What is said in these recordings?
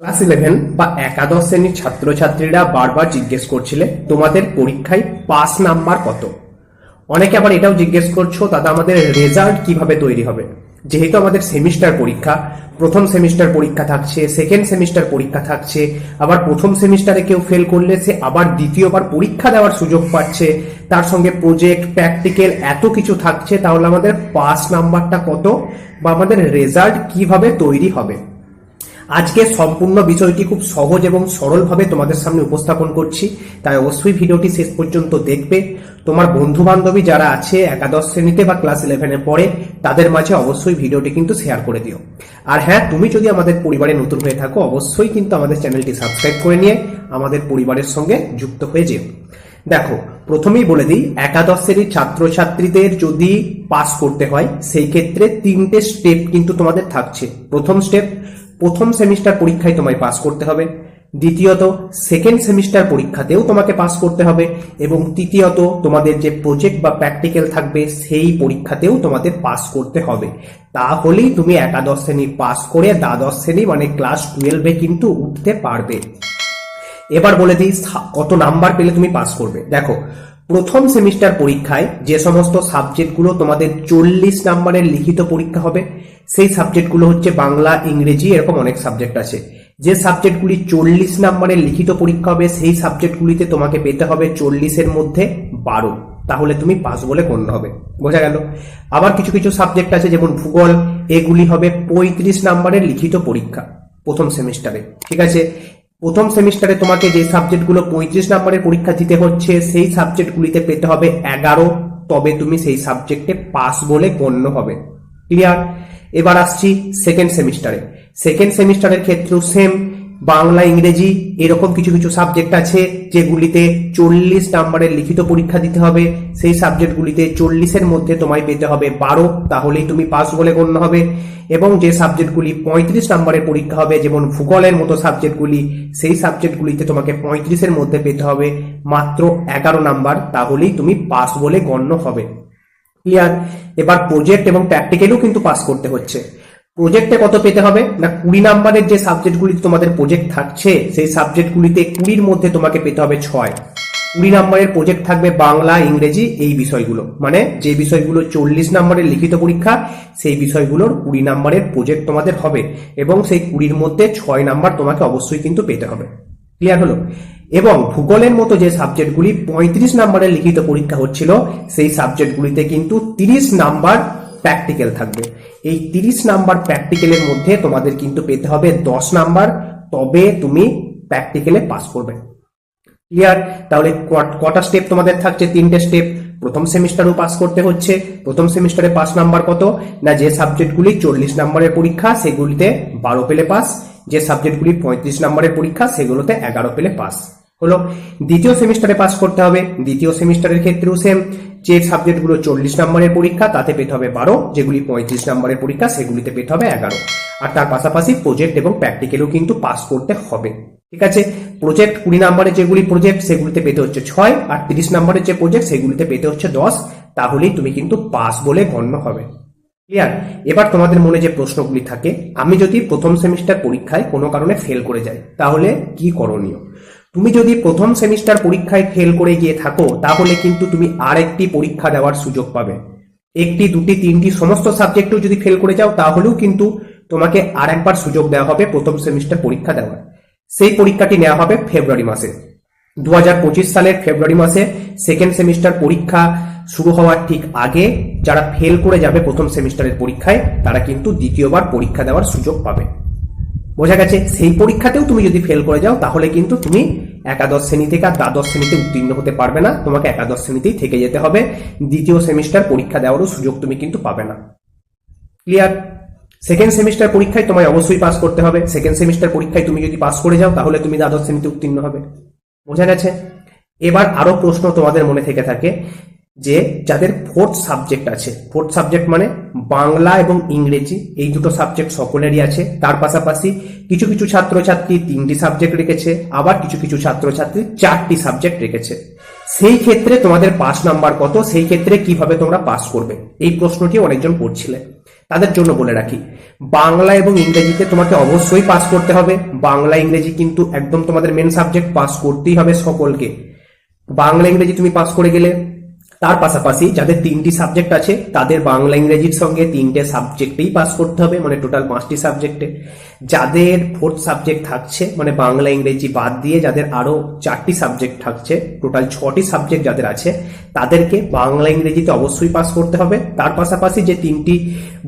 Class eleven বা একাদশ শ্রেণির ছাত্রছাত্রীরা বারবার জিজ্ঞেস করছিলে, তোমাদের পরীক্ষায় পাস নাম্বার কত? অনেকে আবার এটাও জিজ্ঞেস করছ, দাদা, আমাদের রেজাল্ট কীভাবে তৈরি হবে? যেহেতু আমাদের সেমিস্টার পরীক্ষা, প্রথম সেমিস্টার পরীক্ষা থাকছে সেকেন্ড সেমিস্টার পরীক্ষা থাকছে, আবার প্রথম সেমিস্টারে কেউ ফেল করলে সে আবার দ্বিতীয়বার পরীক্ষা দেওয়ার সুযোগ পাচ্ছে, তার সঙ্গে প্রজেক্ট প্র্যাকটিক্যাল এত কিছু থাকছে, তাহলে আমাদের পাস নাম্বারটা কত? বা আমাদের রেজাল্ট কীভাবে তৈরি হবে? আজকে সম্পূর্ণ বিষয়টি খুব সহজ এবং সরলভাবে তোমাদের সামনে উপস্থাপন করছি। তাই অবশ্যই ভিডিওটি শেষ পর্যন্ত দেখবে। তোমার বন্ধু বান্ধবী যারা আছে, একাদশ শ্রেণীতে বা ক্লাস ইলেভেনে পড়ে, তাদের মাঝে অবশ্যই ভিডিওটি কিন্তু শেয়ার করে দিও। আর হ্যাঁ তুমি যদি আমাদের পরিবারে নতুন হয়ে থাকো, অবশ্যই কিন্তু আমাদের চ্যানেলটি সাবস্ক্রাইব করে নিয়ে আমাদের পরিবারের সঙ্গে যুক্ত হয়ে যেও। দেখো, প্রথমেই বলে দিই, একাদশ শ্রেণির ছাত্রছাত্রীদের যদি পাস করতে হয়, সেই ক্ষেত্রে তিনটে স্টেপ কিন্তু তোমাদের থাকছে। প্রথম স্টেপ প্রথম সেমিস্টার পরীক্ষায় তোমায় পাস করতে হবে, দ্বিতীয়ত সেকেন্ড সেমিস্টার পরীক্ষাতেও তোমাকে পাস করতে হবে, এবং তৃতীয়ত তোমাদের যে প্রজেক্ট বা প্র্যাকটিক্যাল থাকবে সেই পরীক্ষাতেও তোমাদের পাস করতে হবে। তাহলেই তুমি একাদশ শ্রেণি পাস করে দ্বাদশ শ্রেণি মানে ক্লাস টুয়েলভে কিন্তু উঠতে পারবে। এবার বলে দিই কত নাম্বার পেলে তুমি পাস করবে? দেখো প্রথম সেমিস্টার পরীক্ষায় যে সমস্ত সাবজেক্টগুলো তোমাদের চল্লিশ নাম্বারের লিখিত পরীক্ষা হবে, সেই সাবজেক্টগুলো হচ্ছে বাংলা, ইংরেজি, এরকম অনেক সাবজেক্ট আছে। যে সাবজেক্টগুলি চল্লিশ নাম্বারের লিখিত পরীক্ষা হবে, সেই সাবজেক্টগুলিতে তোমাকে পেতে হবে চল্লিশের মধ্যে বারো। তাহলে তুমি পাস বলে গণ্য হবে। বোঝা গেল? আবার কিছু কিছু সাবজেক্ট আছে, যেমন ভূগোল, এগুলি হবে পঁয়ত্রিশ নাম্বারের লিখিত পরীক্ষা প্রথম সেমিস্টারে। ঠিক আছে? প্রথম সেমিস্টারে তোমাকে যে সাবজেক্টগুলো পঁয়ত্রিশ নম্বরের পরীক্ষা দিতে হচ্ছে, সেই সাবজেক্টগুলিতে পেতে হবে এগারো। তবে তুমি সেই সাবজেক্টে পাস বলে গণ্য হবে। ক্লিয়ার এবার আসছি সেকেন্ড সেমিস্টারে সেকেন্ড সেমিস্টারের ক্ষেত্রেও সেম বাংলা, ইংরেজি এরকম কিছু কিছু সাবজেক্ট আছে যেগুলিতে চল্লিশ নাম্বারের লিখিত পরীক্ষা দিতে হবে। সেই সাবজেক্টগুলিতে চল্লিশের মধ্যে তোমায় পেতে হবে বারো, তাহলেই তুমি পাস বলে গণ্য হবে। এবং যে সাবজেক্টগুলি পঁয়ত্রিশ নাম্বারের পরীক্ষা হবে, যেমন ভূগোলের মতো সাবজেক্টগুলি সেই সাবজেক্টগুলিতে তোমাকে পঁয়ত্রিশের মধ্যে পেতে হবে মাত্র এগারো নাম্বার তাহলেই তুমি পাস বলে গণ্য হবে। ক্লিয়ার এবার প্রজেক্ট এবং প্র্যাকটিক্যালও কিন্তু পাস করতে হচ্ছে। প্রজেক্টে কত পেতে হবে? না, কুড়ি নাম্বারের যে সাবজেক্টগুলি তোমাদের প্রজেক্ট থাকছে, সেই সাবজেক্টগুলিতে কুড়ির মধ্যে তোমাকে পেতে হবে ছয়। কুড়ি নাম্বারের প্রজেক্ট থাকবে বাংলা, ইংরেজি, এই বিষয়গুলো। মানে যে বিষয়গুলো চল্লিশ নাম্বারের লিখিত পরীক্ষা, সেই বিষয়গুলোর কুড়ি নাম্বারের প্রজেক্ট তোমাদের হবে এবং সেই কুড়ির মধ্যে ছয় নাম্বার তোমাকে অবশ্যই কিন্তু পেতে হবে। ক্লিয়ার হলো? এবং ভূগোলের মতো যে সাবজেক্টগুলি পঁয়ত্রিশ নাম্বারের লিখিত পরীক্ষা হচ্ছিল, সেই সাবজেক্টগুলিতে কিন্তু তিরিশ নাম্বার প্র্যাকটিক্যাল থাকবে। এই তিরিশ নাম্বার প্র্যাকটিক্যালের মধ্যে তোমাদের কিন্তু পেতে হবে দশ নাম্বার, তবে তুমি প্র্যাকটিক্যালে পাস করবে। ক্লিয়ার তাহলে কটা স্টেপ তোমাদের থাকছে? তিনটে স্টেপ প্রথম সেমিস্টারও পাস করতে হচ্ছে। প্রথম সেমিস্টারে পাস নাম্বার কত? না, যে সাবজেক্টগুলি চল্লিশ নাম্বারের পরীক্ষা, সেগুলিতে বারো পেলে পাস যে সাবজেক্টগুলি পঁয়ত্রিশ নাম্বারের পরীক্ষা, সেগুলোতে এগারো পেলে পাস হলো, দ্বিতীয় সেমিস্টারে পাস করতে হবে। দ্বিতীয় সেমিস্টারের ক্ষেত্রেও সেম যে সাবজেক্টগুলো চল্লিশ নম্বরের পরীক্ষা, তাতে পেতে হবে বারো। যেগুলি পঁয়ত্রিশ নম্বরের পরীক্ষা, সেগুলিতে পেতে হবে এগারো। আর তার পাশাপাশি প্রজেক্ট এবং প্র্যাকটিক্যালও কিন্তু পাস করতে হবে। ঠিক আছে? প্রজেক্ট কুড়ি নম্বরের যেগুলি প্রজেক্ট সেগুলিতে পেতে হচ্ছে ছয়। আর তিরিশ নম্বরের যে প্রজেক্ট সেগুলিতে পেতে হচ্ছে দশ। তাহলেই তুমি কিন্তু পাস বলে গণ্য হবে। ক্লিয়ার এবার তোমাদের মনে যে প্রশ্নগুলি থাকে, আমি যদি প্রথম সেমিস্টার পরীক্ষায় কোনো কারণে ফেল করে যাই, তাহলে কি করণীয়? তুমি যদি প্রথম সেমিস্টার পরীক্ষায় ফেল করে গিয়ে থাকো, তাহলে কিন্তু তুমি আরেকটি পরীক্ষা দেওয়ার সুযোগ পাবে। একটি, দুটি, তিনটি, সমস্ত সাবজেক্টেও যদি ফেল করে যাও, তাহলেও কিন্তু তোমাকে আর একবার সুযোগ দেওয়া হবে প্রথম সেমিস্টার পরীক্ষা দেওয়ার। সেই পরীক্ষাটি নেওয়া হবে ফেব্রুয়ারি মাসে। দু হাজার পঁচিশ সালের ফেব্রুয়ারি মাসে সেকেন্ড সেমিস্টার পরীক্ষা শুরু হওয়ার ঠিক আগে যারা ফেল করে যাবে প্রথম সেমিস্টারের পরীক্ষায়, তারা কিন্তু দ্বিতীয়বার পরীক্ষা দেওয়ার সুযোগ পাবে। বোঝা গেছে, সেই পরীক্ষাতেও তুমি যদি ফেল করে যাও, তাহলে কিন্তু তুমি একাদশ শ্রেণি থেকে আর দ্বাদশ শ্রেণীতে উত্তীর্ণ হতে পারবে না। তোমাকে একাদশ শ্রেণীতেই থেকে যেতে হবে। দ্বিতীয় সেমিস্টার পরীক্ষা দেওয়ারও সুযোগ তুমি কিন্তু পাবে না। ক্লিয়ার সেকেন্ড সেমিস্টার পরীক্ষায় তোমায় অবশ্যই পাস করতে হবে। সেকেন্ড সেমিস্টার পরীক্ষায় তুমি যদি পাস করে যাও, তাহলে তুমি দ্বাদশ শ্রেণীতে উত্তীর্ণ হবে। বোঝা গেছে? এবার আরও প্রশ্ন তোমাদের মনে থেকে থাকে। যে যাদের ফোর্থ সাবজেক্ট আছে। ফোর্থ সাবজেক্ট মানে বাংলা এবং ইংরেজি, এই দুটো সাবজেক্ট সকলেরই আছে। তার পাশাপাশি কিছু কিছু ছাত্রছাত্রী তিনটি সাবজেক্ট রেখেছে, আবার কিছু কিছু ছাত্রছাত্রী চারটি সাবজেক্ট রেখেছে। সেই ক্ষেত্রে তোমাদের পাস নাম্বার কত, সেই ক্ষেত্রে কীভাবে তোমরা পাস করবে? এই প্রশ্নটি অনেকজন করছিলে। তাদের জন্য বলে রাখি, বাংলা এবং ইংরেজিতে তোমাকে অবশ্যই পাস করতে হবে। বাংলা, ইংরেজি কিন্তু একদম তোমাদের মেন সাবজেক্ট পাস করতেই হবে সকলকে। বাংলা, ইংরেজি তুমি পাস করে গেলে তার পাশাপাশি যাদের তিনটি সাবজেক্ট আছে, তাদের বাংলা, ইংরেজির সঙ্গে তিনটে সাবজেক্টেই পাস করতে হবে মানে টোটাল পাঁচটি সাবজেক্টে যাদের ফোর্থ সাবজেক্ট থাকছে মানে বাংলা, ইংরেজি বাদ দিয়ে যাদের আরও চারটি সাবজেক্ট থাকছে টোটাল ছটি সাবজেক্ট যাদের আছে, তাদেরকে বাংলা, ইংরেজিতে অবশ্যই পাস করতে হবে। তার পাশাপাশি যে তিনটি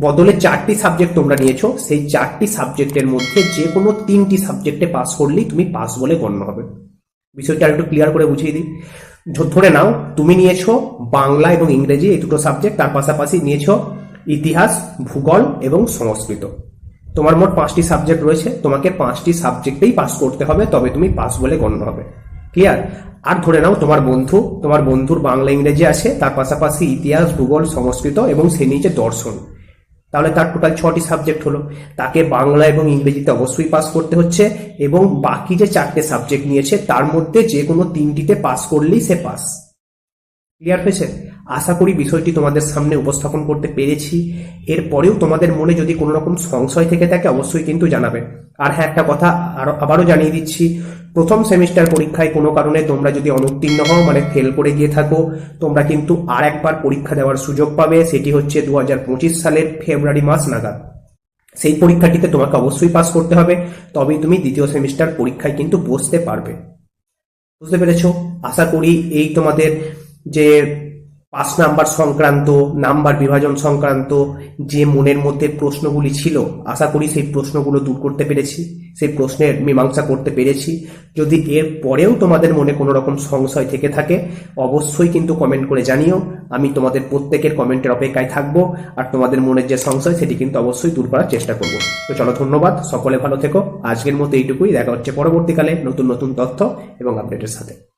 বদলে চারটি সাবজেক্ট তোমরা নিয়েছো, সেই চারটি সাবজেক্টের মধ্যে যে কোনো তিনটি সাবজেক্টে পাস করলেই তুমি পাস বলে গণ্য হবে। বিষয়টা আরেকটু ক্লিয়ার করে বুঝিয়ে দিই। ধরে নাও, তুমি নিয়েছো বাংলা এবং ইংরেজি এই দুটো সাবজেক্ট তার পাশাপাশি নিয়েছো ইতিহাস, ভূগোল এবং সংস্কৃত। তোমার মোট পাঁচটি সাবজেক্ট রয়েছে, তোমাকে পাঁচটি সাবজেক্টেই পাস করতে হবে, তবে তুমি পাস বলে গণ্য হবে। ক্লিয়ার আর ধরে নাও, তোমার বন্ধু, তোমার বন্ধুর বাংলা, ইংরেজি আছে, তার পাশাপাশি ইতিহাস, ভূগোল, সংস্কৃত এবং সে নিচে দর্শন। তাহলে তার টোটাল ছটি সাবজেক্ট হলো। তাকে বাংলা এবং ইংরেজিতে অবশ্যই পাস করতে হচ্ছে এবং বাকি যে চারটে সাবজেক্ট নিয়েছে, তার মধ্যে যে কোনো তিনটিতে পাস করলেই সে পাস ক্লিয়ার হয়েছে? আশা করি বিষয়টি তোমাদের সামনে উপস্থাপন করতে পেরেছি। এরপরেও তোমাদের মনে যদি কোনো রকম সংশয় থেকে থাকে, অবশ্যই কিন্তু জানাবে। আর হ্যাঁ একটা কথা আরও, আবারও জানিয়ে দিচ্ছি, প্রথম সেমিস্টার পরীক্ষায় কোনো কারণে তোমরা যদি অনুত্তীর্ণ হও মানে ফেল করে গিয়ে থাকো, তোমরা কিন্তু আর একবার পরীক্ষা দেওয়ার সুযোগ পাবে। সেটি হচ্ছে দু হাজার পঁচিশ সালের ফেব্রুয়ারি মাস নাগাদ। সেই পরীক্ষাটিতে তোমাকে অবশ্যই পাস করতে হবে, তবেই তুমি দ্বিতীয় সেমিস্টার পরীক্ষায় কিন্তু বসতে পারবে। বুঝতে পেরেছ? আশা করি এই তোমাদের যে পাস নাম্বার সংক্রান্ত, নাম্বার বিভাজন সংক্রান্ত যে মনের মধ্যে প্রশ্নগুলি ছিল, আশা করি সেই প্রশ্নগুলো দূর করতে পেরেছি, সেই প্রশ্নের মীমাংসা করতে পেরেছি। যদি এর পরেও তোমাদের মনে কোনো রকম সংশয় থেকে থাকে, অবশ্যই কিন্তু কমেন্ট করে জানিও। আমি তোমাদের প্রত্যেকের কমেন্টের অপেক্ষায় থাকব, আর তোমাদের মনের যে সংশয়, সেটি কিন্তু অবশ্যই দূর করার চেষ্টা করব। তো চলো, ধন্যবাদ, সকলে ভালো থেকো। আজকের মতো এইটুকুই, দেখা হচ্ছে পরবর্তীকালে নতুন নতুন তথ্য এবং আপডেটের সাথে।